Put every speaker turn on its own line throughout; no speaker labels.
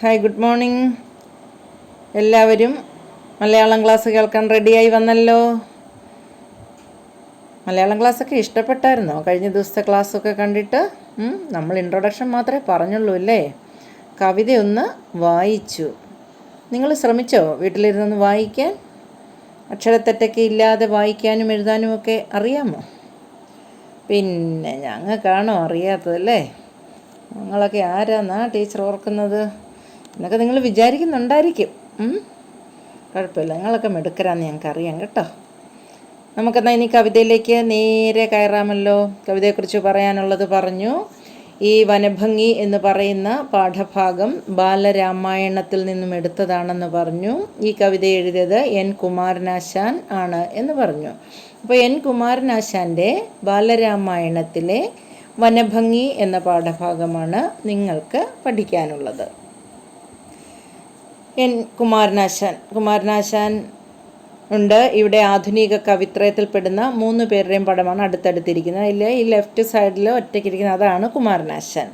Hi good morning എല്ലാവരും Malayalam class കേൾക്കാൻ റെഡിയായി വന്നല്ലോ. മലയാളം ക്ലാസ്സൊക്കെ ഇഷ്ടപ്പെട്ടായിരുന്നോ? കഴിഞ്ഞ ദിവസത്തെ ക്ലാസ്സൊക്കെ കണ്ടിട്ട് നമ്മൾ ഇൻട്രൊഡക്ഷൻ മാത്രമേ പറഞ്ഞുള്ളൂ അല്ലേ? കവിതയൊന്ന് വായിച്ചു. നിങ്ങൾ ശ്രമിച്ചോ വീട്ടിലിരുന്നൊന്ന് വായിക്കാൻ? അക്ഷരത്തെറ്റൊക്കെ ഇല്ലാതെ വായിക്കാനും എഴുതാനും ഒക്കെ അറിയാമോ? പിന്നെ ഞങ്ങൾക്കാണോ അറിയാത്തതല്ലേ ഞങ്ങളൊക്കെ ആരാന്നാ ടീച്ചർ ഓർക്കുന്നത്? എന്നൊക്കെ നിങ്ങൾ വിചാരിക്കുന്നുണ്ടായിരിക്കും? കുഴപ്പമില്ല. നിങ്ങളൊക്കെ മിടുക്കരാന്ന് ഞങ്ങൾക്കറിയാം കേട്ടോ. നമുക്കെന്നാൽ ഇനി കവിതയിലേക്ക് നേരെ കയറാമല്ലോ. കവിതയെക്കുറിച്ച് പറയാനുള്ളത് പറഞ്ഞു. ഈ വനഭംഗി എന്ന് പറയുന്ന പാഠഭാഗം ബാലരാമായണത്തിൽ നിന്നും എടുത്തതാണെന്ന് പറഞ്ഞു. ഈ കവിത എഴുതിയത് എൻ കുമാരനാശാൻ ആണ് എന്ന് പറഞ്ഞു. അപ്പോൾ എൻ കുമാരനാശാന്റെ ബാലരാമായണത്തിലെ വനഭംഗി എന്ന പാഠഭാഗമാണ് നിങ്ങൾക്ക് പഠിക്കാനുള്ളത്. എൻ കുമാരനാശാൻ. കുമാരനാശാൻ ഉണ്ട്. ഇവിടെ ആധുനിക കവിത്രയത്തിൽപ്പെടുന്ന മൂന്ന് പേരുടെയും പടമാണ് അടുത്തടുത്തിരിക്കുന്നത്. അതിൽ ഈ ലെഫ്റ്റ് സൈഡിൽ ഒറ്റയ്ക്കിരിക്കുന്ന അതാണ് കുമാരനാശാൻ.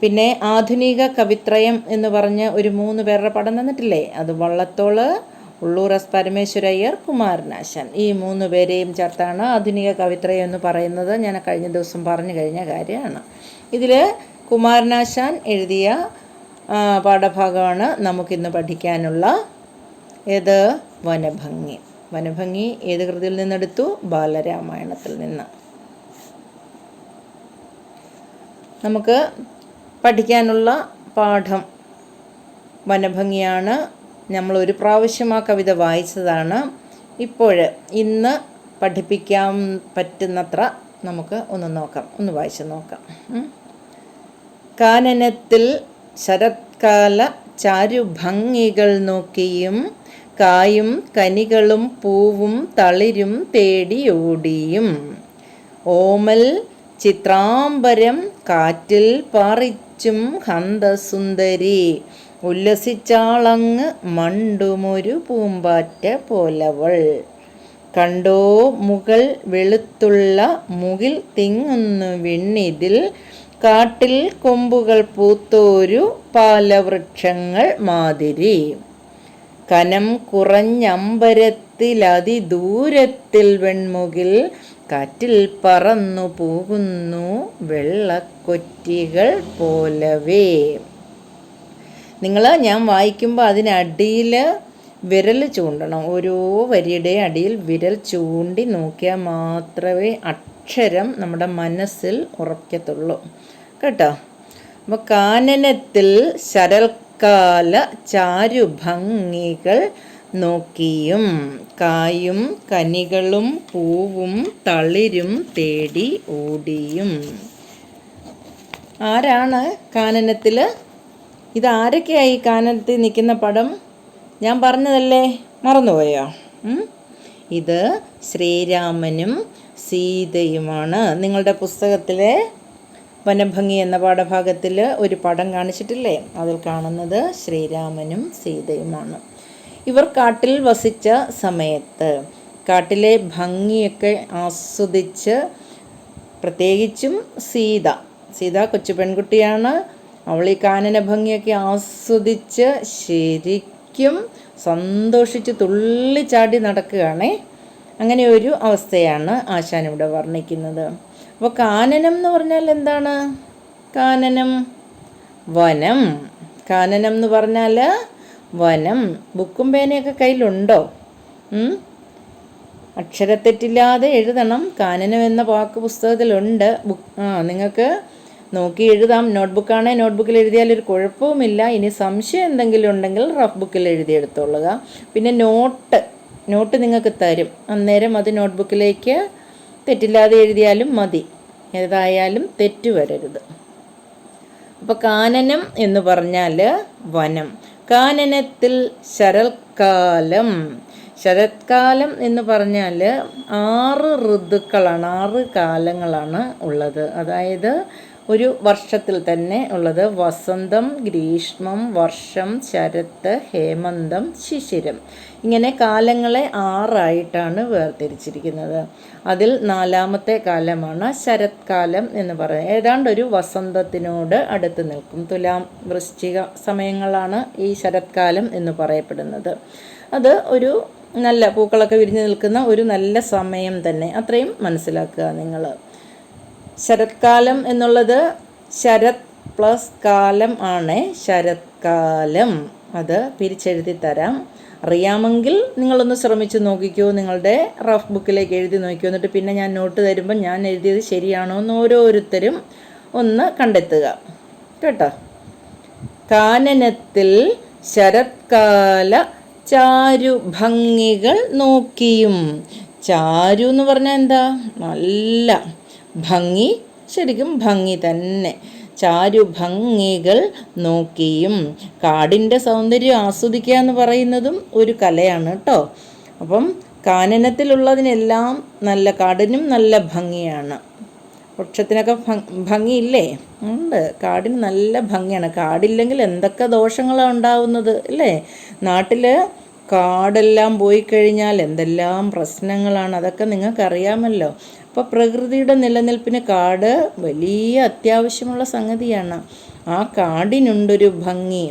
പിന്നെ ആധുനിക കവിത്രയം എന്ന് പറഞ്ഞ് ഒരു മൂന്ന് പേരുടെ പടം തന്നിട്ടില്ലേ? അത് വള്ളത്തോൾ ഉള്ളൂർ എസ് പരമേശ്വരയ്യർ കുമാരനാശാൻ. ഈ മൂന്ന് പേരെയും ചേർത്താണ് ആധുനിക കവിത്രയം എന്ന് പറയുന്നത്. ഞാൻ കഴിഞ്ഞ ദിവസം പറഞ്ഞു കഴിഞ്ഞ കാര്യമാണ്. ഇതിൽ കുമാരനാശാൻ എഴുതിയ പാഠഭാഗമാണ് നമുക്കിന്ന് പഠിക്കാനുള്ള ഏത്? വനഭംഗി. വനഭംഗി ഏത് കൃതിയിൽ നിന്നെടുത്തു? ബാലരാമായണത്തിൽ നിന്ന്. നമുക്ക് പഠിക്കാനുള്ള പാഠം വനഭംഗിയാണ്. നമ്മൾ ഒരു പ്രാവശ്യം ആ കവിത വായിച്ചതാണ്. ഇപ്പോൾ ഇന്ന് പഠിപ്പിക്കാൻ പറ്റുന്നത്ര നമുക്ക് ഒന്ന് നോക്കാം. ഒന്ന് വായിച്ച് നോക്കാം. കാനനത്തിൽ ശരത്കാല ചാരുഭംഗികൾ നോക്കിയും കായും കനികളും പൂവും തളിരും തേടിയോടിയും ഓമൽ ചിത്രാംബരം കാറ്റിൽ പാറിച്ചും ഹന്തസുന്ദരി. ഉല്ലസിച്ചാളങ്ങ് മണ്ടുമൊരു പൂമ്പാറ്റ പോലവൾ. കണ്ടോ മുകൾ വെളുത്തുള്ള മുകിൽ തിങ്ങുന്നു വിണ്ണിതിൽ കാട്ടിൽ കൊമ്പുകൾ പൂത്തോരു പാലവൃക്ഷങ്ങൾ മാതിരി. കനം കുറഞ്ഞമ്പരത്തിലതിദൂരത്തിൽ വെൺമുകിൽ കാറ്റിൽ പറന്നു പോകുന്നു വെള്ളക്കൊറ്റികൾ പോലവേ. നിങ്ങൾ ഞാൻ വായിക്കുമ്പോൾ അതിനടിയിൽ വിരൽ ചൂണ്ടണം. ഓരോ വരിയുടെ അടിയിൽ വിരൽ ചൂണ്ടി നോക്കിയാൽ മാത്രമേ അക്ഷരം നമ്മുടെ മനസ്സിൽ ഉറക്കത്തുള്ളൂ. കേട്ടോ? അപ്പോൾ കാനനത്തിൽ ശരൽക്കാല ചാരുഭംഗികൾ നോക്കിയും കായും കനികളും പൂവും തളിരും തേടി ഓടിയും. ആരാണ് കാനനത്തിൽ ഇതാരൊക്കെയായി കാനനത്തിൽ നിൽക്കുന്ന പടം? ഞാൻ പറഞ്ഞതല്ലേ? മറന്നുപോയോ? ഇത് ശ്രീരാമനും സീതയുമാണ്. നിങ്ങളുടെ പുസ്തകത്തിലെ വനഭംഗി എന്ന പാഠഭാഗത്തിൽ ഒരു പടം കാണിച്ചിട്ടില്ലേ? അതിൽ കാണുന്നത് ശ്രീരാമനും സീതയുമാണ്. ഇവർ കാട്ടിൽ വസിച്ച സമയത്ത് കാട്ടിലെ ഭംഗിയൊക്കെ ആസ്വദിച്ച് പ്രത്യേകിച്ചും സീത സീത കൊച്ചു പെൺകുട്ടിയാണ്. അവൾ ഈ കാനന ഭംഗിയൊക്കെ ആസ്വദിച്ച് ശരിക്കും സന്തോഷിച്ച് തുള്ളിച്ചാടി നടക്കുകയാണേ. അങ്ങനെ ഒരു അവസ്ഥയാണ് ആശാൻ ഇവിടെ വർണിക്കുന്നത്. അപ്പോൾ കാനനം എന്ന് പറഞ്ഞാൽ എന്താണ്? കാനനം. വനം. കാനനം എന്ന് പറഞ്ഞാൽ വനം. ബുക്കും പേനയൊക്കെ കയ്യിലുണ്ടോ? അക്ഷരത്തെറ്റില്ലാതെ എഴുതണം. കാനനം എന്ന വാക്ക് പുസ്തകത്തിലുണ്ട്. ബുക്ക് ആ നിങ്ങൾക്ക് നോക്കി എഴുതാം. നോട്ട്ബുക്കാണേ നോട്ട്ബുക്കിൽ എഴുതിയാൽ ഒരു കുഴപ്പവുമില്ല. ഇനി സംശയം എന്തെങ്കിലും ഉണ്ടെങ്കിൽ റഫ് ബുക്കിൽ എഴുതിയെടുത്തോളുക. പിന്നെ നോട്ട്. നോട്ട് നിങ്ങൾക്ക് തരും. അന്നേരം അത് നോട്ട്ബുക്കിലേക്ക് തെറ്റില്ലാതെ എഴുതിയാലും മതി. ഏതായാലും തെറ്റ് വരരുത്. അപ്പോൾ കാനനം എന്ന് പറഞ്ഞാൽ വനം. കാനനത്തിൽ ശരത്കാലം. ശരത്കാലം എന്ന് പറഞ്ഞാൽ ആറ് ഋതുക്കളാണ് ആറ് കാലങ്ങളാണ് ഉള്ളത്. അതായത് ഒരു വർഷത്തിൽ തന്നെ ഉള്ളത് വസന്തം ഗ്രീഷ്മം വർഷം ശരത്ത് ഹേമന്തം ശിശിരം. ഇങ്ങനെ കാലങ്ങളെ ആറായിട്ടാണ് വേർതിരിച്ചിരിക്കുന്നത്. അതിൽ നാലാമത്തെ കാലമാണ് ശരത്കാലം എന്ന് പറയുന്നത്. ഏതാണ്ട് ഒരു വസന്തത്തിനോട് അടുത്ത് നിൽക്കും. തുലാം വൃശ്ചിക സമയങ്ങളാണ് ഈ ശരത്കാലം എന്ന് പറയപ്പെടുന്നത്. അത് ഒരു നല്ല പൂക്കളൊക്കെ വിരിഞ്ഞു നിൽക്കുന്ന ഒരു നല്ല സമയം തന്നെ. അത്രയും മനസ്സിലാക്കുക നിങ്ങൾ. ശരത്കാലം എന്നുള്ളത് ശരത് പ്ലസ് കാലം ആണ്. ശരത്കാലം. അത് പിരിച്ചെഴുതി തരാം. അറിയാമെങ്കിൽ നിങ്ങളൊന്ന് ശ്രമിച്ച് നോക്കിക്കോ. നിങ്ങളുടെ റഫ് ബുക്കിലേക്ക് എഴുതി നോക്കിക്കോ. എന്നിട്ട് പിന്നെ ഞാൻ നോട്ട് തരുമ്പോൾ ഞാൻ എഴുതിയത് ശരിയാണോ എന്ന് ഓരോരുത്തരും ഒന്ന് കണ്ടെത്തുക. കേട്ടോ? കാനനത്തിൽ ശരത്കാല ചാരു ഭംഗികൾ നോക്കിയും. ചാരു എന്ന് പറഞ്ഞാൽ എന്താ? നല്ല ഭംഗി ശരിക്കും ഭംഗി തന്നെ. ചാരുഭംഗികൾ നോക്കിയും കാടിന്റെ സൗന്ദര്യം ആസ്വദിക്കുക എന്ന് പറയുന്നതും ഒരു കലയാണ് കേട്ടോ അപ്പം കാനനത്തിലുള്ളതിനെല്ലാം നല്ല കാടിനും നല്ല ഭംഗിയാണ്. വൃക്ഷത്തിനൊക്കെ ഭംഗിയില്ലേ? ഉണ്ട്. കാടിന് നല്ല ഭംഗിയാണ്. കാടില്ലെങ്കിൽ എന്തൊക്കെ ദോഷങ്ങളാണ് ഉണ്ടാവുന്നത് അല്ലേ? നാട്ടിൽ കാടെല്ലാം പോയി കഴിഞ്ഞാൽ എന്തെല്ലാം പ്രശ്നങ്ങളാണ്? അതൊക്കെ നിങ്ങൾക്കറിയാമല്ലോ. അപ്പോൾ പ്രകൃതിയുടെ നിലനിൽപ്പിന് കാട് വലിയ അത്യാവശ്യമുള്ള സംഗതിയാണ്. ആ കാടിനുണ്ടൊരു ഭംഗി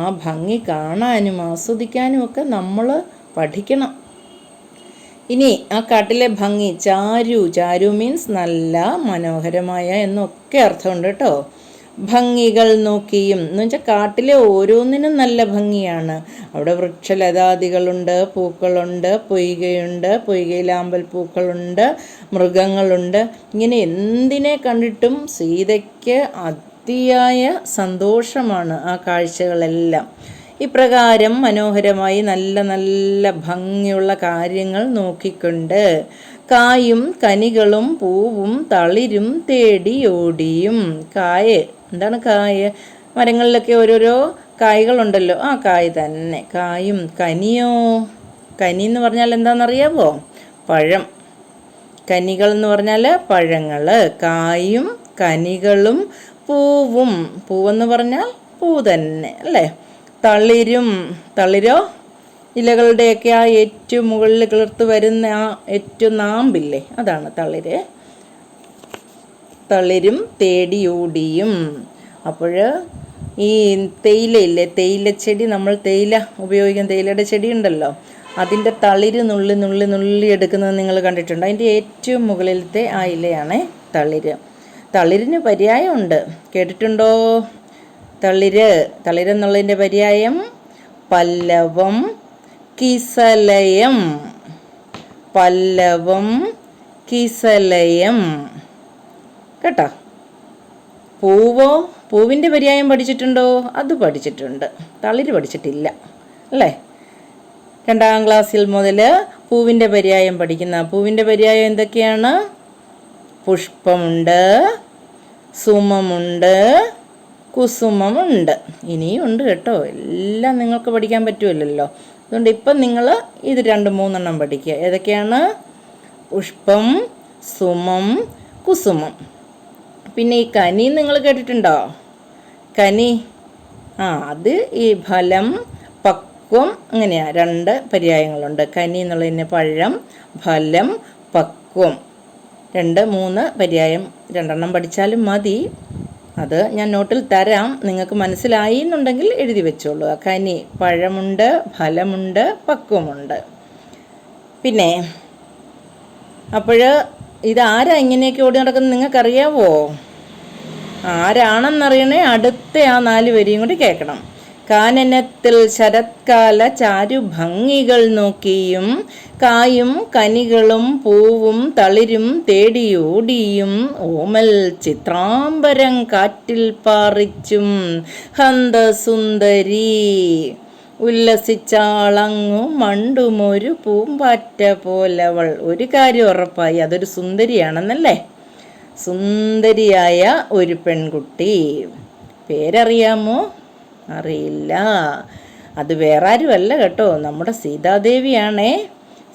ആ ഭംഗി കാണാനും ആസ്വദിക്കാനും ഒക്കെ നമ്മൾ പഠിക്കണം. ഇനി ആ കാട്ടിലെ ഭംഗി ചാരു ചാരു മീൻസ് നല്ല മനോഹരമായ എന്നൊക്കെ അർത്ഥമുണ്ട് കേട്ടോ. ഭംഗികൾ നോക്കിയും. എന്ന് വെച്ചാൽ കാട്ടിലെ ഓരോന്നിനും നല്ല ഭംഗിയാണ്. അവിടെ വൃക്ഷലതാദികളുണ്ട് പൂക്കളുണ്ട് പൊയ്കയുണ്ട് പൊയ്കയിലാമ്പൽ പൂക്കളുണ്ട് മൃഗങ്ങളുണ്ട്. ഇങ്ങനെ എന്തിനെ കണ്ടിട്ടും സീതയ്ക്ക് അതിയായ സന്തോഷമാണ് ആ കാഴ്ചകളെല്ലാം. ഇപ്രകാരം മനോഹരമായി നല്ല നല്ല ഭംഗിയുള്ള കാര്യങ്ങൾ നോക്കിക്കൊണ്ട് കായും കനികളും പൂവും തളിരും തേടിയോടിയും കായ എന്താണ് കായ? മരങ്ങളിലൊക്കെ ഓരോരോ കായ്കളുണ്ടല്ലോ. ആ കായ് തന്നെ. കായും കനിയോ? കനി എന്ന് പറഞ്ഞാൽ എന്താണെന്നറിയാമോ പഴം. കനികൾ എന്ന് പറഞ്ഞാൽ പഴങ്ങൾ. കായും കനികളും പൂവും. പൂവെന്ന് പറഞ്ഞാൽ പൂ തന്നെ അല്ലേ? തളിരും. തളിരോ? ഇലകളുടെയൊക്കെ ആ ഏറ്റവും മുകളിൽ കിളിർത്ത് വരുന്ന ആ ഏറ്റവും നാമ്പില്ലേ? അതാണ് തളിര്. തളിരും തേടിയോടിയും. അപ്പോൾ ഈ തേയിലയില്ലേ? തേയിലച്ചെടി നമ്മൾ തേയില ഉപയോഗിക്കുന്ന തേയിലയുടെ ചെടി ഉണ്ടല്ലോ അതിന്റെ തളിര് നുള്ളി നുള്ളി നുള്ളി എടുക്കുന്നത് നിങ്ങൾ കണ്ടിട്ടുണ്ട്. അതിന്റെ ഏറ്റവും മുകളിലത്തെ ആ ഇലയാണ് തളിര്. തളിരിന് പര്യായമുണ്ട്. കേട്ടിട്ടുണ്ടോ? തളിര്. തളിരെന്നുള്ളതിന്റെ പര്യായം പല്ലവം കിസലയം. പല്ലവം കിസലയം. കേട്ടോ? പൂവോ? പൂവിന്റെ പര്യായം പഠിച്ചിട്ടുണ്ടോ? അത് പഠിച്ചിട്ടുണ്ട്. തളിര് പഠിച്ചിട്ടില്ല. അല്ലേ? രണ്ടാം ക്ലാസ്സിൽ മുതൽ പൂവിന്റെ പര്യായം പഠിക്കുന്ന പൂവിന്റെ പര്യായം എന്തൊക്കെയാണ്? പുഷ്പമുണ്ട് സുമമുണ്ട് കുസുമമുണ്ട്. ഇനിയും ഉണ്ട് കേട്ടോ. എല്ലാം നിങ്ങൾക്ക് പഠിക്കാൻ പറ്റുമല്ലോ അതുകൊണ്ട് ഇപ്പം നിങ്ങൾ ഇത് രണ്ട് മൂന്നെണ്ണം പഠിക്കുക. ഏതൊക്കെയാണ്? പുഷ്പം സുമം കുസുമം. പിന്നെ ഈ കനി നിങ്ങൾ കേട്ടിട്ടുണ്ടോ? കനി. ആ അത് ഈ ഫലം പക്വം അങ്ങനെയാ രണ്ട് പര്യായങ്ങളുണ്ട്. കനി എന്നുള്ളതിന് പഴം ഫലം പക്വം. രണ്ട് മൂന്ന് പര്യായം. രണ്ടെണ്ണം പഠിച്ചാലും മതി. അത് ഞാൻ നോട്ടിൽ തരാം. നിങ്ങൾക്ക് മനസ്സിലായി എന്നുണ്ടെങ്കിൽ എഴുതി വെച്ചോളൂ. കനി. പഴമുണ്ട് ഫലമുണ്ട് പക്വമുണ്ട്. പിന്നെ അപ്പോൾ ഇതാരാ ഇങ്ങനെയൊക്കെ ഓടി നടക്കുന്നത് നിങ്ങൾക്കറിയാവോ? ആരാണെന്നറിയണേ അടുത്ത ആ നാല് വരിയും കൂടി കേൾക്കണം. കാനനത്തിൽ ശരത്കാല ചാരുഭംഗികൾ നോക്കിയും കായും കനികളും പൂവും തളിരും തേടിയോടിയും ഓമൽ ചിത്രാംബരം കാറ്റിൽ പാറിച്ചും ഹന്തസുന്ദരി ഉല്ലസിച്ചാളങ്ങു മണ്ടുമൊരു പൂമ്പാറ്റ പോലവൾ ഒരു കാര്യം ഉറപ്പായി അതൊരു സുന്ദരിയാണെന്നല്ലേ? സുന്ദരിയായ ഒരു പെൺകുട്ടി. പേരറിയാമോ? അറിയില്ല. അത് വേറെ ആരുമല്ല കേട്ടോ. നമ്മുടെ സീതാദേവിയാണേ.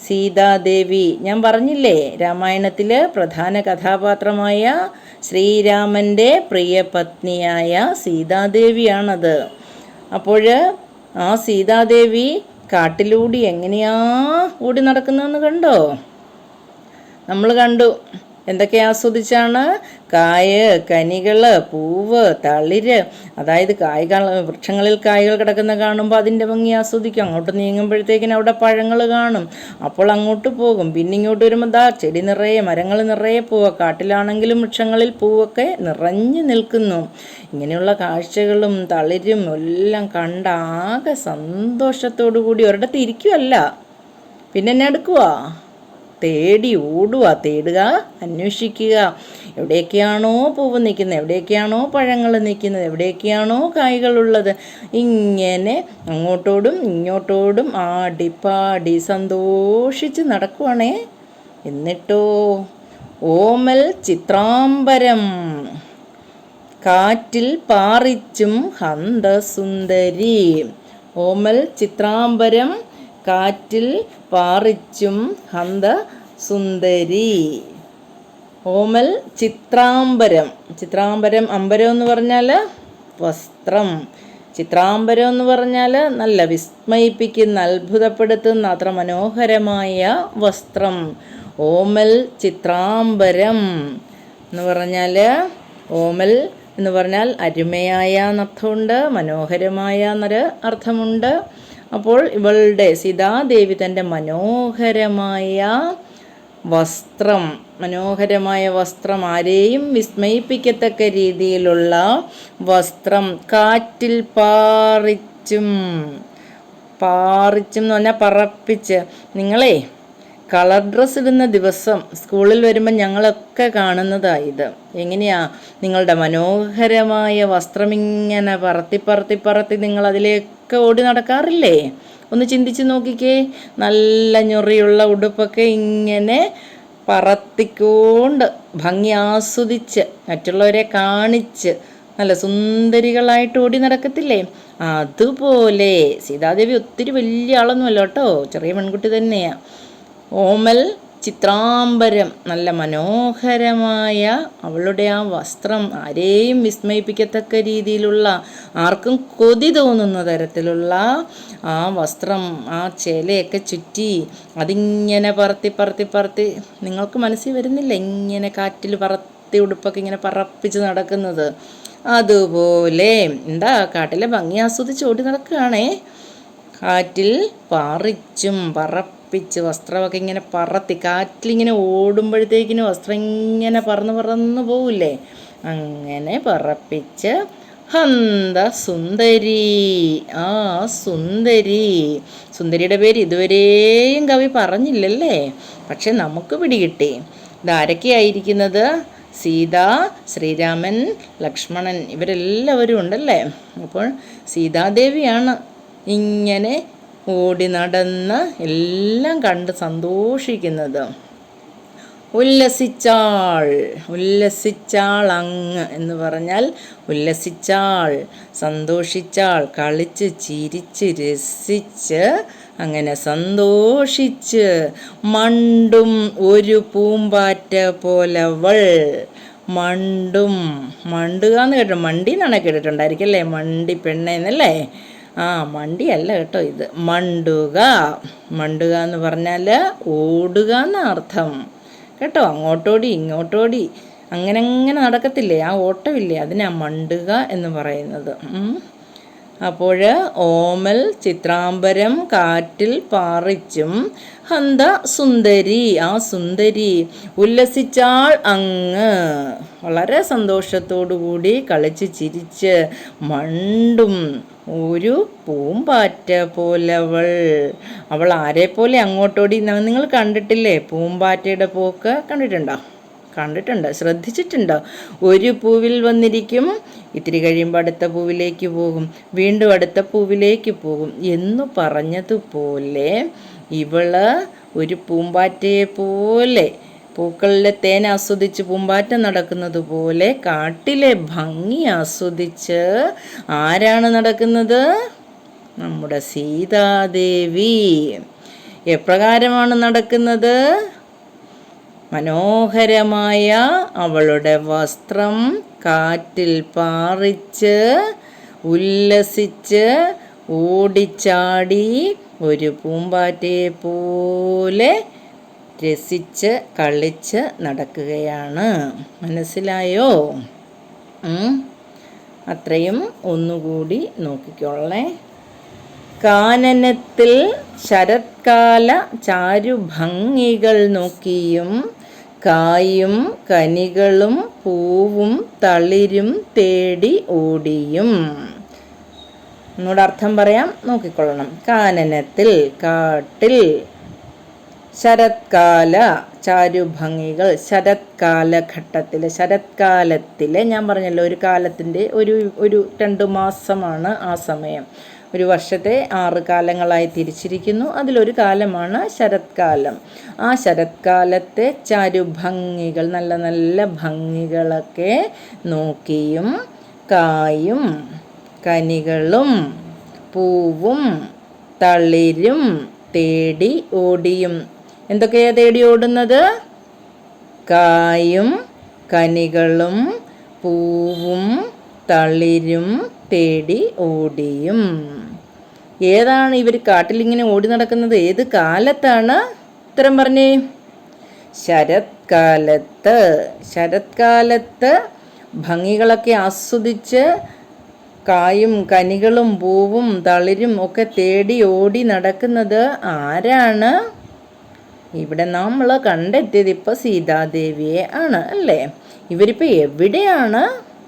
സീതാദേവി. ഞാൻ പറഞ്ഞില്ലേ രാമായണത്തിൽ പ്രധാന കഥാപാത്രമായ ശ്രീരാമന്റെ പ്രിയപത്നിയായ സീതാദേവിയാണത്. അപ്പോൾ ആ സീതാദേവി കാട്ടിലൂടി എങ്ങനെയാ ഓടി നടക്കുന്നതെന്ന് കണ്ടോ? നമ്മൾ കണ്ടു. എന്തൊക്കെ ആസ്വദിച്ചാണ്? കായ് കനികൾ പൂവ് തളിര്. അതായത് കായ് വൃക്ഷങ്ങളിൽ കായകൾ കിടക്കുന്ന കാണുമ്പോൾ അതിന്റെ ഭംഗി ആസ്വദിക്കും. അങ്ങോട്ട് നീങ്ങുമ്പോഴത്തേക്കിനും അവിടെ പഴങ്ങൾ കാണും. അപ്പോൾ അങ്ങോട്ട് പോകും. പിന്നെ ഇങ്ങോട്ട് വരുമ്പോൾ ദാ ചെടി നിറയെ മരങ്ങൾ നിറയെ പൂവ്. കാട്ടിലാണെങ്കിലും വൃക്ഷങ്ങളിൽ പൂവൊക്കെ നിറഞ്ഞു നിൽക്കുന്നു. ഇങ്ങനെയുള്ള കാഴ്ചകളും തളിരും എല്ലാം കണ്ട ആകെ സന്തോഷത്തോടു കൂടി ഒരിടത്ത് ഇരിക്കുമല്ല പിന്നെ എന്നെ എടുക്കുവാ? തേടി ഓടുക തേടുക അന്വേഷിക്കുക. എവിടെയൊക്കെയാണോ പൂവ് നിൽക്കുന്നത് എവിടെയൊക്കെയാണോ പഴങ്ങൾ നിൽക്കുന്നത് എവിടെയൊക്കെയാണോ കായ്കളുള്ളത് ഇങ്ങനെ അങ്ങോട്ടോടും ഇങ്ങോട്ടോടും ആടിപ്പാടി സന്തോഷിച്ച് നടക്കുവാണേ. എന്നിട്ടോ ഓമൽ ചിത്രാംബരം. കാറ്റിൽ പാറിച്ചും ഹന്തസുന്ദരി. ഓമൽ ചിത്രാംബരം കാറ്റിൽ പാറിച്ചും ഹന്ത സുന്ദരി. ഓമൽ ചിത്രാംബരം. ചിത്രാംബരം അമ്പരം എന്ന് പറഞ്ഞാൽ വസ്ത്രം. ചിത്രാംബരം എന്ന് പറഞ്ഞാൽ നല്ല വിസ്മയിപ്പിക്കുന്ന അത്ഭുതപ്പെടുത്തുന്ന അത്ര മനോഹരമായ വസ്ത്രം. ഓമൽ ചിത്രാംബരം എന്ന് പറഞ്ഞാൽ ഓമൽ എന്ന് പറഞ്ഞാൽ അരുമയായ എന്നർത്ഥമുണ്ട് മനോഹരമായ എന്നൊരു അർത്ഥമുണ്ട്. അപ്പോൾ ഇവളുടെ സീതാദേവി തന്റെ മനോഹരമായ വസ്ത്രം മനോഹരമായ വസ്ത്രം ആരെയും വിസ്മയിപ്പിക്കത്തക്ക രീതിയിലുള്ള വസ്ത്രം കാറ്റിൽ പാറിച്ചും പാറിച്ചും എന്ന് പറഞ്ഞാൽ പറപ്പിച്ച്. നിങ്ങളെ കളർ ഡ്രസ്സ് ഇടുന്ന ദിവസം സ്കൂളിൽ വരുമ്പോൾ ഞങ്ങളൊക്കെ കാണുന്നതാണ് ഇത് എങ്ങനെയാ? നിങ്ങളുടെ മനോഹരമായ വസ്ത്രം ഇങ്ങനെ പറത്തി പറത്തി പറത്തി നിങ്ങൾ അതിലേക്ക് ഓടി നടക്കാറില്ലേ? ഒന്ന് ചിന്തിച്ച് നോക്കിക്കേ. നല്ല ഞൊറിയുള്ള ഉടുപ്പൊക്കെ ഇങ്ങനെ പറത്തിക്കൊണ്ട് ഭംഗി ആസ്വദിച്ച് മറ്റുള്ളവരെ കാണിച്ച് നല്ല സുന്ദരികളായിട്ട് ഓടി നടക്കത്തില്ലേ? അതുപോലെ സീതാദേവി ഒത്തിരി വലിയ ആളൊന്നുമല്ല കേട്ടോ. ചെറിയ പെൺകുട്ടി തന്നെയാണ് ഓമൽ ചിത്രാംബരം. നല്ല മനോഹരമായ അവളുടെ ആ വസ്ത്രം ആരെയും വിസ്മയിപ്പിക്കത്തക്ക രീതിയിലുള്ള ആർക്കും കൊതി തോന്നുന്ന തരത്തിലുള്ള ആ വസ്ത്രം ആ ചേലയൊക്കെ ചുറ്റി അതിങ്ങനെ പറത്തി പറത്തി പറത്തി. നിങ്ങൾക്ക് മനസ്സിൽ വരുന്നില്ല ഇങ്ങനെ കാറ്റിൽ പറത്തി ഉടുപ്പൊക്കെ ഇങ്ങനെ പറപ്പിച്ച് നടക്കുന്നത്? അതുപോലെ എന്താ കാട്ടിലെ ഭംഗി ആസ്വദിച്ച് ഓടി നടക്കുകയാണേ? കാറ്റിൽ പാറിച്ചും പറപ്പിച്ച് വസ്ത്രമൊക്കെ ഇങ്ങനെ പറത്തി കാറ്റിലിങ്ങനെ ഓടുമ്പോഴത്തേക്കിന് വസ്ത്രം ഇങ്ങനെ പറന്ന് പറന്ന് പോവില്ലേ? അങ്ങനെ പറപ്പിച്ച് ഹന്ത സുന്ദരി ആ സുന്ദരി. സുന്ദരിയുടെ പേര് ഇതുവരെയും കവി പറഞ്ഞില്ലല്ലേ? പക്ഷെ നമുക്ക് പിടികിട്ടി. ഇതാരൊക്കെയായിരിക്കുന്നത് സീത ശ്രീരാമൻ ലക്ഷ്മണൻ ഇവരെല്ലാവരും ഉണ്ടല്ലേ? അപ്പോൾ സീതാദേവിയാണ് ഇങ്ങനെ ഓടി നടന്ന് എല്ലാം കണ്ട് സന്തോഷിക്കുന്നത്. ഉല്ലസിച്ചാൾ ഉല്ലസിച്ചാൾ അങ്ങ് എന്ന് പറഞ്ഞാൽ ഉല്ലസിച്ചാൾ സന്തോഷിച്ചാൾ കളിച്ച് ചിരിച്ച് രസിച്ച് അങ്ങനെ സന്തോഷിച്ച് മണ്ടും ഒരു പൂമ്പാറ്റ പോലവൾ. മണ്ടും മണ്ടുക എന്ന് കേട്ടോ മണ്ടി എന്നാണ് കേട്ടിട്ടുണ്ടായിരിക്കും അല്ലേ? മണ്ടി പെണ്ണേന്നല്ലേ? ആ മണ്ടിയല്ല കേട്ടോ ഇത്. മണ്ടുക. മണ്ടുക എന്ന് പറഞ്ഞാൽ ഓടുക എന്ന അർത്ഥം. കേട്ടോ അങ്ങോട്ടോടി ഇങ്ങോട്ടോടി. അങ്ങനെ അങ്ങനെ നടക്കത്തില്ലേ? ആ ഓട്ടമില്ലേ? അതിനാ മണ്ടുക എന്ന് പറയുന്നത്. അപ്പോൾ ഓമൽ ചിത്രാംബരം കാറ്റിൽ പാറിച്ചും ഹന്ത സുന്ദരി ആ സുന്ദരി ഉല്ലസിച്ചാൾ അങ്ങ്. വളരെ സന്തോഷത്തോടു കൂടി കളിച്ച് ചിരിച്ച് മണ്ടും ഒരു പൂമ്പാറ്റ പോലവൾ. അവൾ ആരെ പോലെ അങ്ങോട്ടോടി നിങ്ങൾ കണ്ടിട്ടില്ലേ? പൂമ്പാറ്റയുടെ പോക്ക് കണ്ടിട്ടുണ്ടോ? കണ്ടിട്ടുണ്ട്. ശ്രദ്ധിച്ചിട്ടുണ്ടോ? ഒരു പൂവിൽ വന്നിരിക്കും ഇത്തിരി കഴിയുമ്പോൾ അടുത്ത പൂവിലേക്ക് പോകും വീണ്ടും അടുത്ത പൂവിലേക്ക് പോകും എന്ന് പറഞ്ഞതുപോലെ ഇവൾ ഒരു പൂമ്പാറ്റയെ പോലെ പൂക്കളിലെ തേൻ ആസ്വദിച്ച് പൂമ്പാറ്റം നടക്കുന്നത് പോലെ കാട്ടിലെ ഭംഗി ആസ്വദിച്ച് ആരാണ് നടക്കുന്നത്? നമ്മുടെ സീതാദേവി. എപ്രകാരമാണ് നടക്കുന്നത്? മനോഹരമായ അവളുടെ വസ്ത്രം കാറ്റിൽ പാറിച്ച് ഉല്ലസിച്ച് ഓടിച്ചാടി ഒരു പൂമ്പാറ്റയെ പോലെ രസിച്ച് കളിച്ച് നടക്കുകയാണ്. മനസ്സിലായോ? അത്രയും ഒന്നുകൂടി നോക്കിക്കോളേ കാനനത്തിൽ ശരത്കാല ചാരുഭംഗികൾ നോക്കിയും കായും കനികളും പൂവും തളിരും തേടി ഓടിയും. എന്നോട് അർത്ഥം പറയാം. നോക്കിക്കൊള്ളണം. കാനനത്തിൽ കാട്ടിൽ ശരത്കാല ചാരുഭംഗികൾ ശരത്കാലഘട്ടത്തിലെ ശരത്കാലത്തിലെ ഞാൻ പറഞ്ഞല്ലോ ഒരു കാലത്തിന്റെ ഒരു ഒരു രണ്ട് മാസമാണ് ആ സമയം. ഒരു വർഷത്തെ ആറ് കാലങ്ങളായി തിരിച്ചിരിക്കുന്നു. അതിലൊരു കാലമാണ് ശരത്കാലം. ആ ശരത്കാലത്തെ ചാരുഭംഗികൾ നല്ല നല്ല ഭംഗികളൊക്കെ നോക്കിയും കായും കനികളും പൂവും തളിരും തേടി ഓടിയും എന്തൊക്കെയാ തേടി ഓടുന്നത്? കായും കനികളും പൂവും തളിരും തേടി ഓടിയും. ഏതാണ് ഇവർ കാട്ടിലിങ്ങനെ ഓടി നടക്കുന്നത്? ഏത് കാലത്താണ്? ഉത്തരം പറഞ്ഞേ. ശരത്കാലത്ത്. ശരത്കാലത്ത് ഭംഗികളൊക്കെ ആസ്വദിച്ച് കായും കനികളും പൂവും തളിരും ഒക്കെ തേടി ഓടി നടക്കുന്നത് ആരാണ്? ഇവിടെ നമ്മൾ കണ്ടെത്തിയത് ഇപ്പോൾ സീതാദേവിയെ ആണ് അല്ലേ? ഇവരിപ്പോൾ എവിടെയാണ്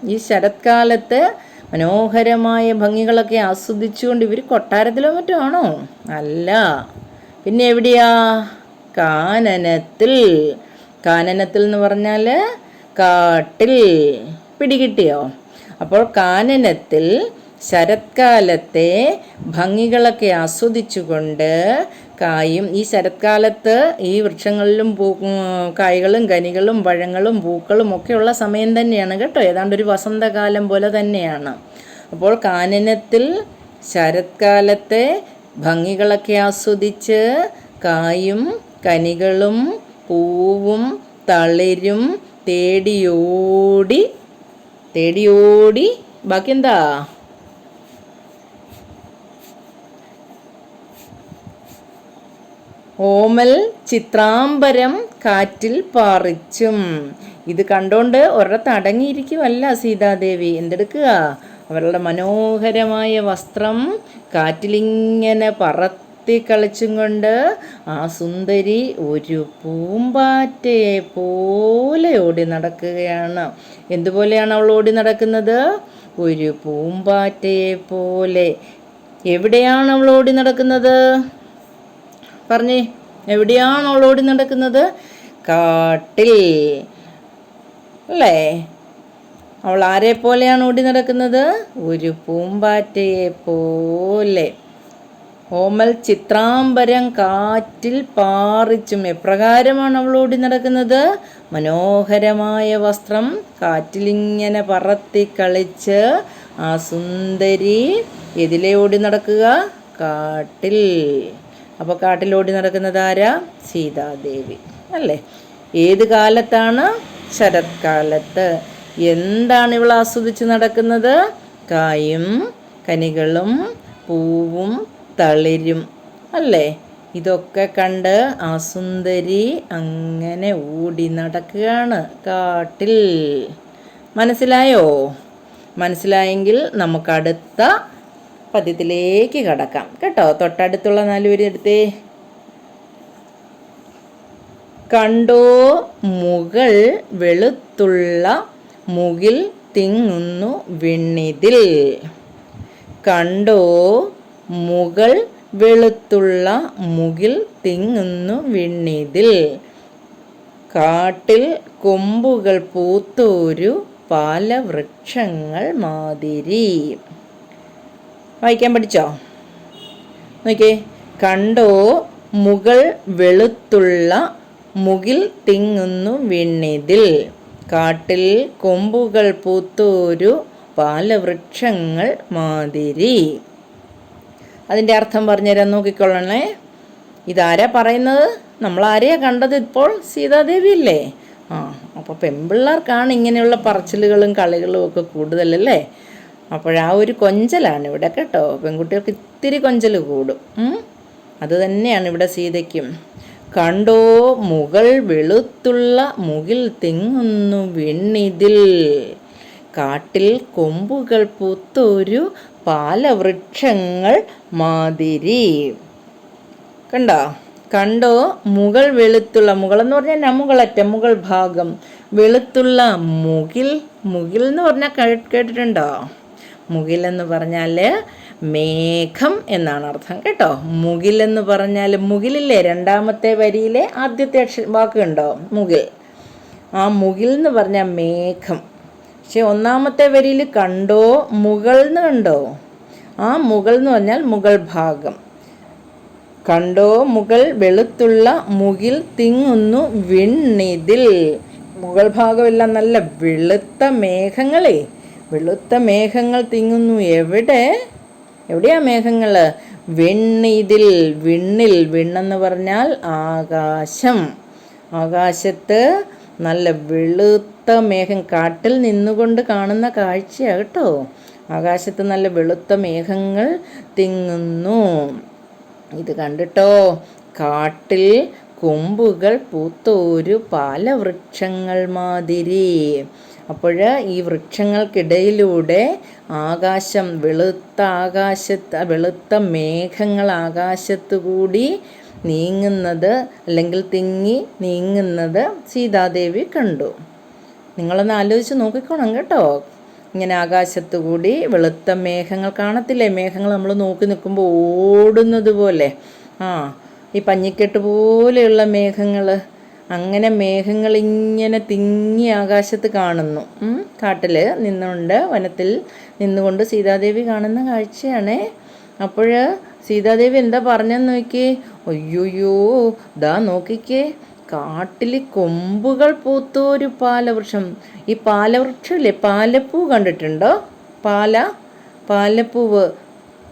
ഈ ശരത്കാലത്ത് മനോഹരമായ ഭംഗികളൊക്കെ ആസ്വദിച്ചുകൊണ്ട് ഇവർ കൊട്ടാരത്തിലോ മറ്റോ ആണോ? അല്ല. പിന്നെ എവിടെയാ? കാനനത്തിൽ. കാനനത്തിൽ എന്ന് പറഞ്ഞാൽ കാട്ടിൽ. പിടികിട്ടിയോ? അപ്പോൾ കാനനത്തിൽ ശരത്കാലത്തെ ഭംഗികളൊക്കെ ആസ്വദിച്ചുകൊണ്ട് കായും. ഈ ശരത്കാലത്ത് ഈ വൃക്ഷങ്ങളിലും പൂ കായ്കളും കനികളും പഴങ്ങളും പൂക്കളും ഒക്കെയുള്ള സമയം തന്നെയാണ് കേട്ടോ. ഏതാണ്ട് ഒരു വസന്തകാലം പോലെ തന്നെയാണ്. അപ്പോൾ കാനനത്തിൽ ശരത്കാലത്തെ ഭംഗികളൊക്കെ ആസ്വദിച്ച് കായും കനികളും പൂവും തളിരും തേടിയോടി തേടിയോടി. ബാക്കി എന്താ? ഓമൽ ചിത്രാംബരം കാറ്റിൽ പാറിച്ചും. ഇത് കണ്ടോണ്ട് ഒരിടത്ത് അടങ്ങിയിരിക്കുമല്ല സീതാദേവി. എന്തെടുക്കുക? അവരുടെ മനോഹരമായ വസ്ത്രം കാറ്റിലിങ്ങനെ പറത്തി കളിച്ചും കൊണ്ട് ആ സുന്ദരി ഒരു പൂമ്പാറ്റയെ പോലെ ഓടി നടക്കുകയാണ്. എന്തുപോലെയാണ് അവൾ ഓടി നടക്കുന്നത്? ഒരു പൂമ്പാറ്റയെ പോലെ. എവിടെയാണ് അവൾ ഓടി നടക്കുന്നത്? പറഞ്ഞേ എവിടെയാണ് അവൾ ഓടി നടക്കുന്നത്? കാട്ടിൽ. അല്ലേ? അവൾ ആരെ പോലെയാണ് ഓടി നടക്കുന്നത്? ഒരു പൂമ്പാറ്റയെ പോലെ. ഓമൽ ചിത്രാംബരം കാറ്റിൽ പാറിച്ചും എപ്രകാരമാണ് അവൾ ഓടി നടക്കുന്നത്? മനോഹരമായ വസ്ത്രം കാറ്റിലിങ്ങനെ പറത്തി കളിച്ച് ആ സുന്ദരി എതിലെ ഓടി നടക്കുക? കാട്ടിൽ. അപ്പോൾ കാട്ടിലോടി നടക്കുന്നത് ആരാ സീതാദേവി. അല്ലേ? ഏത് കാലത്താണ്? ശരത്കാലത്ത്. എന്താണ് ഇവൾ ആസ്വദിച്ച് നടക്കുന്നത്? കായും കനികളും പൂവും തളിരും. അല്ലേ? ഇതൊക്കെ കണ്ട് അസുന്ദരി സുന്ദരി അങ്ങനെ ഓടി നടക്കുകയാണ് കാട്ടിൽ. മനസ്സിലായോ? മനസ്സിലായെങ്കിൽ നമുക്ക് അടുത്ത പദ്യത്തിലേക്ക് കടക്കാം. കേട്ടോ? തൊട്ടടുത്തുള്ള നാലുപേര് എടുത്തേ. കണ്ടോ? മുകൾ വെളുത്തുള്ള മുകിൽ തിങ്ങുന്നു വിണ്ണിതിൽ. കണ്ടോ? മുകൾ വെളുത്തുള്ള മുകിൽ തിങ്ങുന്നു വിണ്ണിതിൽ. കാട്ടിൽ കൊമ്പുകൾ പൂത്തോരു പാലവൃക്ഷങ്ങൾ മാതിരി. വായിക്കാൻ പഠിച്ചോ? നോക്കിയേ. കണ്ടോ? മുകൾ വെളുത്തുള്ള മുകിൽ തിങ്ങുന്നു വിണ്ണിതിൽ. കാട്ടിൽ കൊമ്പുകൾ പൂത്തോരു പാലവൃക്ഷങ്ങൾ മാതിരി. അതിന്റെ അർത്ഥം പറഞ്ഞുതരാൻ നോക്കിക്കൊള്ളണേ. ഇതാരാ പറയുന്നത്? നമ്മൾ ആരെയാ കണ്ടത് ഇപ്പോൾ? സീതാദേവി അല്ലേ ആ അപ്പോൾ പെൺപിള്ളേർക്കാണ് ഇങ്ങനെയുള്ള പറച്ചിലുകളും കളികളും ഒക്കെ കൂടുതലല്ലേ? അപ്പോഴാ ഒരു കൊഞ്ചലാണ് ഇവിടെ കേട്ടോ. പെൺകുട്ടികൾക്ക് ഇത്തിരി കൊഞ്ചൽ കൂടും. അത് തന്നെയാണ് ഇവിടെ സീതയ്ക്കും. കണ്ടോ മുകൾ വെളുത്തുള്ള മുകിൽ തിങ്ങുന്നു വെണ്ണിതിൽ. കാട്ടിൽ കൊമ്പുകൾ പൂത്തൊരു പാലവൃക്ഷങ്ങൾ മാതിരി. കണ്ടോ? കണ്ടോ മുകൾ വെളുത്തുള്ള മുകൾ എന്ന് പറഞ്ഞാൽ നമുകളറ്റ മുകൾ ഭാഗം. വെളുത്തുള്ള മുകിൽ മുകിൽ എന്ന് പറഞ്ഞാൽ കേട്ടിട്ടുണ്ടോ? മുകിൽ എന്ന് പറഞ്ഞാൽ മേഘം എന്നാണ് അർത്ഥം കേട്ടോ? മുകിൽ എന്ന് പറഞ്ഞാൽ മുകിലില്ലേ? രണ്ടാമത്തെ വരിയിലെ ആദ്യത്തെ അക്ഷ വാക്കുണ്ടോ? മുകിൽ. ആ മുകിൽ എന്ന് പറഞ്ഞാൽ മേഘം. പക്ഷെ ഒന്നാമത്തെ വരിയിൽ കണ്ടോ? മുകൾ എന്ന് കണ്ടോ? ആ മുകൾ എന്ന് പറഞ്ഞാൽ മുകൾ ഭാഗം. കണ്ടോ? മുകൾ വെളുത്തുള്ള മുകിൽ തിങ്ങുന്നു വിണ്ണിതിൽ. മുകൾ ഭാഗമെല്ലാം നല്ല വെളുത്ത മേഘങ്ങളെ. വെളുത്ത മേഘങ്ങൾ തിങ്ങുന്നു. എവിടെ? എവിടെയാ മേഘങ്ങൾ വെണ്ണിതിൽ വിണ്ണിൽ വിണ്ണെന്ന് പറഞ്ഞാൽ ആകാശം. ആകാശത്ത് നല്ല വെളുത്ത മേഘം കാട്ടിൽ നിന്നുകൊണ്ട് കാണുന്ന കാഴ്ചയാണ് കേട്ടോ. ആകാശത്ത് നല്ല വെളുത്ത മേഘങ്ങൾ തിങ്ങുന്നു. ഇത് കണ്ടിട്ടോ? കാട്ടിൽ കൊമ്പുകൾ പൂത്തോരു പാലവൃക്ഷങ്ങൾ മാതിരി. അപ്പോൾ ഈ വൃക്ഷങ്ങൾക്കിടയിലൂടെ ആകാശം വെളുത്ത ആകാശത്ത് വെളുത്ത മേഘങ്ങൾ ആകാശത്ത് കൂടി നീങ്ങുന്നത് അല്ലെങ്കിൽ തിങ്ങി നീങ്ങുന്നത് സീതാദേവി കണ്ടു. നിങ്ങളൊന്ന് ആലോചിച്ച് നോക്കിക്കോണം കേട്ടോ. ഇങ്ങനെ ആകാശത്തു കൂടി വെളുത്ത മേഘങ്ങൾ കാണത്തില്ലേ? മേഘങ്ങൾ നമ്മൾ നോക്കി നിൽക്കുമ്പോൾ ഓടുന്നത് പോലെ. ആ ഈ പഞ്ഞിക്കെട്ട് പോലെയുള്ള മേഘങ്ങൾ. അങ്ങനെ മേഘങ്ങൾ ഇങ്ങനെ തിങ്ങി ആകാശത്ത് കാണുന്നു. കാട്ടിൽ നിന്നുകൊണ്ട് വനത്തിൽ നിന്നുകൊണ്ട് സീതാദേവി കാണുന്ന കാഴ്ചയാണേ. അപ്പോൾ സീതാദേവി എന്താ പറഞ്ഞെന്ന് നോക്കി അയ്യോയ്യോ ദാ നോക്കിക്കേ. കാട്ടിൽ കൊമ്പുകൾ പൂത്തൊരു പാലവൃക്ഷം. ഈ പാലവൃക്ഷമില്ലേ പാലപ്പൂ കണ്ടിട്ടുണ്ടോ? പാല പാലപ്പൂവ്.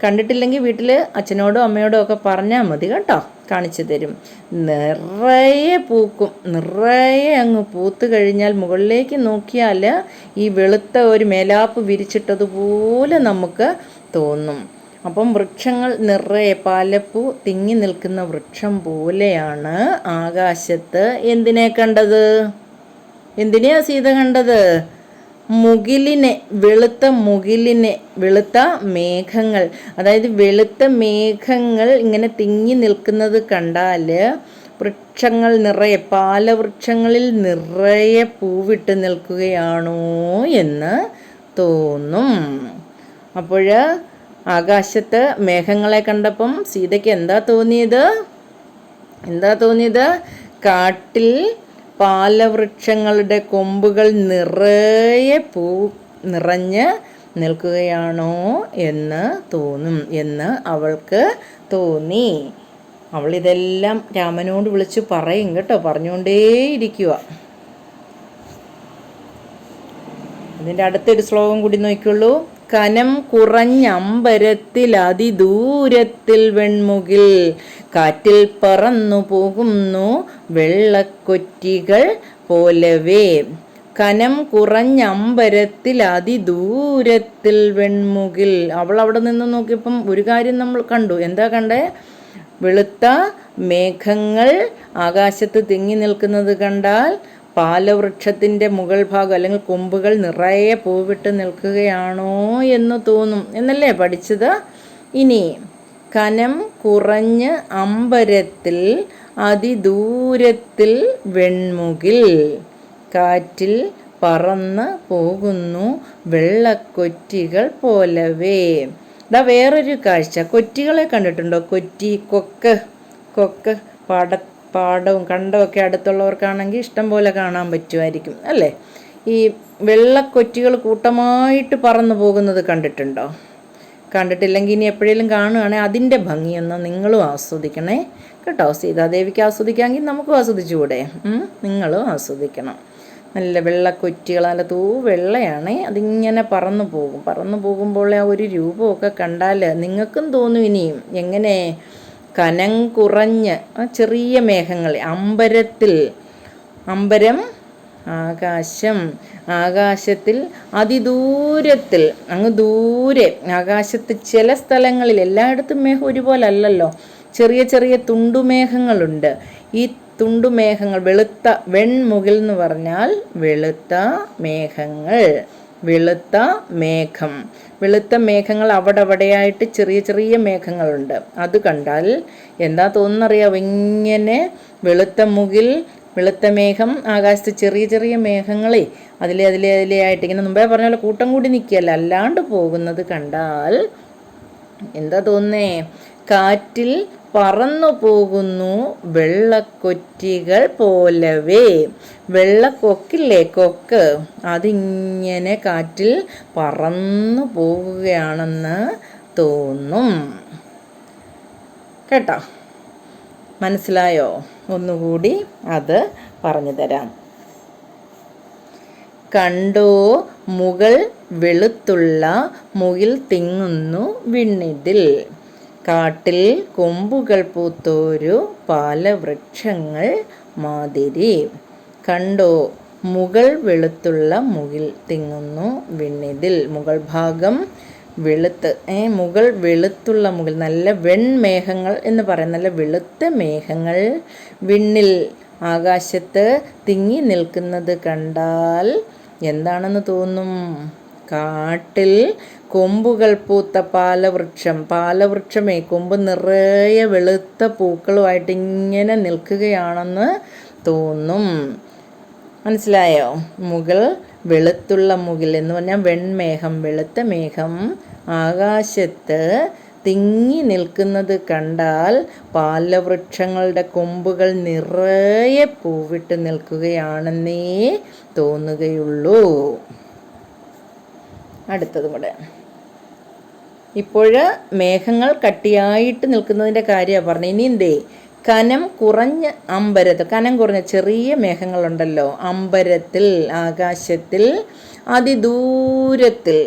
കണ്ടിട്ടില്ലെങ്കിൽ വീട്ടിൽ അച്ഛനോടോ അമ്മയോടോ ഒക്കെ പറഞ്ഞാൽ മതി കേട്ടോ. കാണിച്ചു തരും. നിറയെ പൂക്കും നിറയെ അങ്ങ് പൂത്ത് കഴിഞ്ഞാൽ മുകളിലേക്ക് നോക്കിയാൽ ഈ വെളുത്ത ഒരു മേലാപ്പ് വിരിച്ചിട്ടതുപോലെ നമുക്ക് തോന്നും. അപ്പം വൃക്ഷങ്ങൾ നിറയെ പാലപ്പൂ തിങ്ങി നിൽക്കുന്ന വൃക്ഷം പോലെയാണ് ആകാശത്ത്. എന്തിനെ കണ്ടത്? എന്തിനെയാ സീത കണ്ടത്? മുകിലിനെ വെളുത്ത മുകിലിനെ വെളുത്ത മേഘങ്ങൾ. അതായത് വെളുത്ത മേഘങ്ങൾ ഇങ്ങനെ തിങ്ങി നിൽക്കുന്നത് കണ്ടാൽ വൃക്ഷങ്ങൾ നിറയെ പാലവൃക്ഷങ്ങളിൽ നിറയെ പൂവിട്ട് നിൽക്കുകയാണോ എന്ന് തോന്നും. അപ്പോൾ ആകാശത്ത് മേഘങ്ങളെ കണ്ടപ്പം സീതയ്ക്ക് എന്താ തോന്നിയത്? എന്താ തോന്നിയത്? കാട്ടിൽ പാലവൃക്ഷങ്ങളുടെ കൊമ്പുകൾ നിറയെ പൂ നിറഞ്ഞ് നിൽക്കുകയാണോ എന്ന് തോന്നും എന്ന് അവൾക്ക് തോന്നി. അവൾ ഇതെല്ലാം രാമനോട് വിളിച്ച് പറയും കേട്ടോ പറഞ്ഞുകൊണ്ടേയിരിക്കുക അതിന്റെ അടുത്തൊരു ശ്ലോകം കൂടി നോക്കിയുള്ളൂ. കനം കുറഞ്ഞമ്പരത്തിൽ അതിദൂരത്തിൽ വെൺമുകിൽ കാറ്റിൽ പറന്നു പോകുന്നു. വെള്ളക്കൊറ്റികൾ പോലവേ. കനം കുറഞ്ഞമ്പരത്തിൽ അതിദൂരത്തിൽ വെൺമുകിൽ. അവൾ അവിടെ നിന്ന് നോക്കിയപ്പം ഒരു കാര്യം നമ്മൾ കണ്ടു. എന്താ കണ്ടേ? വെളുത്ത മേഘങ്ങൾ ആകാശത്ത് തിങ്ങി നിൽക്കുന്നത് കണ്ടാൽ പാലവൃക്ഷത്തിന്റെ മുകൾ ഭാഗം അല്ലെങ്കിൽ കൊമ്പുകൾ നിറയെ പൂവിട്ട് നിൽക്കുകയാണോ എന്ന് തോന്നും. എന്നല്ലേ പഠിച്ചത്? ഇനി കനം കുറഞ്ഞ് അമ്പരത്തിൽ അതിദൂരത്തിൽ വെൺമുകിൽ. കാറ്റിൽ പറന്ന് പോകുന്നു വെള്ളക്കൊറ്റികൾ പോലവേ. ഇതാ വേറൊരു കാഴ്ച. കൊറ്റികളെ കണ്ടിട്ടുണ്ടോ? കൊറ്റി കൊക്ക് കൊക്ക്. പാട പാടവും കണ്ടമൊക്കെ അടുത്തുള്ളവർക്കാണെങ്കിൽ ഇഷ്ടം പോലെ കാണാൻ പറ്റുമായിരിക്കും അല്ലേ? ഈ വെള്ളക്കൊറ്റികൾ കൂട്ടമായിട്ട് പറന്നു പോകുന്നത് കണ്ടിട്ടുണ്ടോ? കണ്ടിട്ടില്ലെങ്കിൽ ഇനി എപ്പോഴേലും കാണുകയാണെങ്കിൽ അതിന്റെ ഭംഗിയൊന്ന് നിങ്ങളും ആസ്വദിക്കണേ. കേട്ടോ സീതാദേവിക്ക് ആസ്വദിക്കാമെങ്കിൽ നമുക്കും ആസ്വദിച്ചുകൂടെ? നിങ്ങളും ആസ്വദിക്കണം. നല്ല വെള്ളക്കൊറ്റികൾ നല്ല തൂ വെള്ളയാണേ. അതിങ്ങനെ പറന്നു പോകും. പറന്നു പോകുമ്പോൾ ആ ഒരു രൂപമൊക്കെ കണ്ടാൽ നിങ്ങൾക്കും തോന്നും ഇനിയും എങ്ങനെ കനം കുറഞ്ഞ് ചെറിയ മേഘങ്ങൾ അമ്പരത്തിൽ അമ്പരം ആകാശം. ആകാശത്തിൽ അതിദൂരത്തിൽ അങ്ങ് ദൂരെ. ആകാശത്ത് ചില സ്ഥലങ്ങളിൽ എല്ലായിടത്തും മേഘം ഒരുപോലെ അല്ലല്ലോ ചെറിയ ചെറിയ തുണ്ടുമേഘങ്ങളുണ്ട്. ഈ തുണ്ടുമേഘങ്ങൾ വെളുത്ത വെൺമുകിൽ എന്ന് പറഞ്ഞാൽ വെളുത്ത മേഘങ്ങൾ. വെളുത്ത മേഘം. വെളുത്ത മേഘങ്ങൾ അവിടെ അവിടെയായിട്ട് ചെറിയ ചെറിയ മേഘങ്ങളുണ്ട്. അത് കണ്ടാൽ എന്താ തോന്നുന്നറിയാം ഇങ്ങനെ വെളുത്ത മുകിൽ വെളുത്ത മേഘം ആകാശത്ത് ചെറിയ ചെറിയ മേഘങ്ങളെ അതിലെ അതിലെ അതിലെ ആയിട്ട് ഇങ്ങനെ മുമ്പേ പറഞ്ഞ പോലെ കൂട്ടം കൂടി നിൽക്കുകയല്ല. അല്ലാണ്ട് പോകുന്നത് കണ്ടാൽ എന്താ തോന്നേ കാറ്റിൽ പറന്നു പോകുന്നു വെള്ളക്കൊറ്റികൾ പോലവേ. വെള്ളക്കൊക്കില്ലേ കൊക്ക്? അതിങ്ങനെ കാറ്റിൽ പറന്നു പോവുകയാണെന്ന് തോന്നും. കേട്ടോ? മനസ്സിലായോ? ഒന്നുകൂടി അത് പറഞ്ഞു തരാം. കണ്ടോ മുകൾ വെളുത്തുള്ള മുകിൽ തിങ്ങുന്നു വിണ്ണിതിൽ. കാട്ടിൽ കൊമ്പുകൾ പൂത്തോരു പാലവൃക്ഷങ്ങൾ മാതിരി. കണ്ടോ മുകൾ വെളുത്തുള്ള മുകിൽ തിങ്ങുന്നു വിണ്ണിതിൽ. മുകൾ ഭാഗം വെളുത്ത് ഏ മുകൾ വെളുത്തുള്ള മുകൾ നല്ല വെൺമേഘങ്ങൾ എന്ന് പറയും. നല്ല വെളുത്ത മേഘങ്ങൾ. വിണ്ണിൽ ആകാശത്ത് തിങ്ങി നിൽക്കുന്നത് കണ്ടാൽ എന്താണെന്ന് തോന്നും? കാട്ടിൽ കൊമ്പുകൾ പൂത്ത പാലവൃക്ഷം. പാലവൃക്ഷമേ കൊമ്പ് നിറയെ വെളുത്ത പൂക്കളുമായിട്ട് ഇങ്ങനെ നിൽക്കുകയാണെന്ന് തോന്നും. മനസ്സിലായോ? മുകൾ വെളുത്തുള്ള മുകിൽ എന്ന് പറഞ്ഞാൽ വെൺമേഘം വെളുത്ത മേഘം ആകാശത്ത് തിങ്ങി നിൽക്കുന്നത് കണ്ടാൽ പാലവൃക്ഷങ്ങളുടെ കൊമ്പുകൾ നിറയെ പൂവിട്ട് നിൽക്കുകയാണെന്നേ തോന്നുകയുള്ളൂ. അടുത്തതും കൂടെ. ഇപ്പോൾ മേഘങ്ങൾ കട്ടിയായിട്ട് നിൽക്കുന്നതിന്റെ കാര്യമാണ് പറഞ്ഞത്. ഇനി എന്തേ? കനം കുറഞ്ഞ അമ്പരത്ത് കനം കുറഞ്ഞ ചെറിയ മേഘങ്ങളുണ്ടല്ലോ. അമ്പരത്തിൽ ആകാശത്തിൽ അതിദൂരത്തിൽ.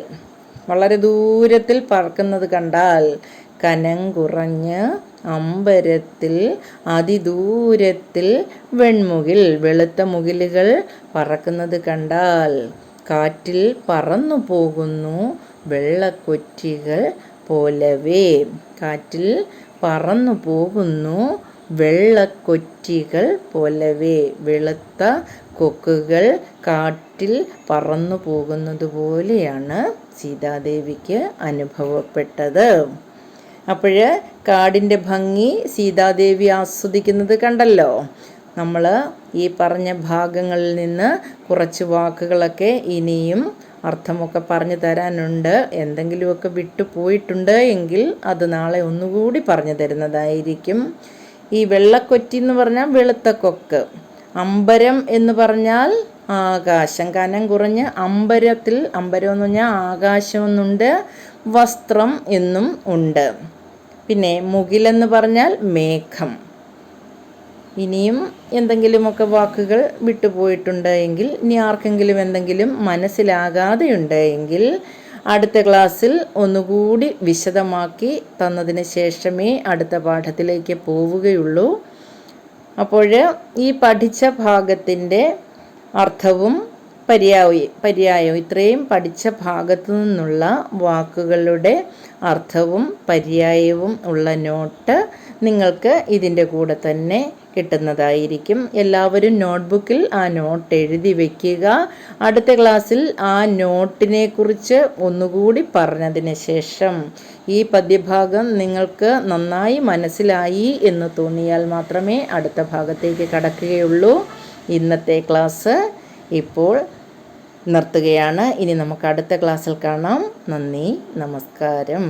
വളരെ ദൂരത്തിൽ പറക്കുന്നത് കണ്ടാൽ കനം കുറഞ്ഞ് അമ്പരത്തിൽ അതിദൂരത്തിൽ വെൺമുകിൽ വെളുത്ത മുകിലുകൾ പറക്കുന്നത് കണ്ടാൽ കാറ്റിൽ പറന്നു പോകുന്നു വെള്ളക്കൊറ്റികൾ പോലവേ. കാറ്റിൽ പറന്നു പോകുന്നു വെള്ളക്കൊറ്റികൾ പോലവേ. വെളുത്ത കൊക്കുകൾ കാട്ടിൽ പറന്നു പോകുന്നത് പോലെയാണ് സീതാദേവിക്ക് അനുഭവപ്പെട്ടത്. അപ്പോൾ കാടിന്റെ ഭംഗി സീതാദേവി ആസ്വദിക്കുന്നത് കണ്ടല്ലോ. നമ്മൾ ഈ പറഞ്ഞ ഭാഗങ്ങളിൽ നിന്ന് കുറച്ച് വാക്കുകളൊക്കെ ഇനിയും അർത്ഥമൊക്കെ പറഞ്ഞു തരാനുണ്ട്. എന്തെങ്കിലുമൊക്കെ വിട്ടുപോയിട്ടുണ്ട് എങ്കിൽ അത് നാളെ ഒന്നുകൂടി പറഞ്ഞു തരുന്നതായിരിക്കും. ഈ വെള്ളക്കൊറ്റി എന്ന് പറഞ്ഞാൽ വെളുത്ത കൊക്ക് അമ്പരം എന്ന് പറഞ്ഞാൽ ആകാശം. കനം കുറഞ്ഞ് അമ്പരത്തിൽ അമ്പരം എന്ന് പറഞ്ഞാൽ ആകാശമെന്നുണ്ട് വസ്ത്രം എന്നും ഉണ്ട്. പിന്നെ മുകിലെന്ന് പറഞ്ഞാൽ മേഘം. ഇനിയും എന്തെങ്കിലുമൊക്കെ വാക്കുകൾ വിട്ടുപോയിട്ടുണ്ട് എങ്കിൽ ഇനി ആർക്കെങ്കിലും എന്തെങ്കിലും മനസ്സിലാകാതെയുണ്ട് എങ്കിൽ അടുത്ത ക്ലാസ്സിൽ ഒന്നുകൂടി വിശദമാക്കി തന്നതിന് ശേഷമേ അടുത്ത പാഠത്തിലേക്ക് പോവുകയുള്ളൂ. അപ്പോൾ ഈ പഠിച്ച ഭാഗത്തിന്റെ അർത്ഥവും പര്യായ പര്യായവും ഇത്രയും പഠിച്ച ഭാഗത്തു നിന്നുള്ള വാക്കുകളുടെ അർത്ഥവും പര്യായവും ഉള്ള നോട്ട് നിങ്ങൾക്ക് ഇതിന്റെ കൂടെ തന്നെ കിട്ടുന്നതായിരിക്കും. എല്ലാവരും നോട്ട്ബുക്കിൽ ആ നോട്ട് എഴുതി വയ്ക്കുക അടുത്ത ക്ലാസ്സിൽ ആ നോട്ടിനെ കുറിച്ച് ഒന്നുകൂടി പറഞ്ഞതിന് ശേഷം ഈ പദ്യഭാഗം നിങ്ങൾക്ക് നന്നായി മനസ്സിലായി എന്ന് തോന്നിയാൽ മാത്രമേ അടുത്ത ഭാഗത്തേക്ക് കടക്കുകയുള്ളൂ. ഇന്നത്തെ ക്ലാസ് ഇപ്പോൾ നിർത്തുകയാണ്. ഇനി നമുക്ക് അടുത്ത ക്ലാസ്സിൽ കാണാം. നന്ദി നമസ്കാരം.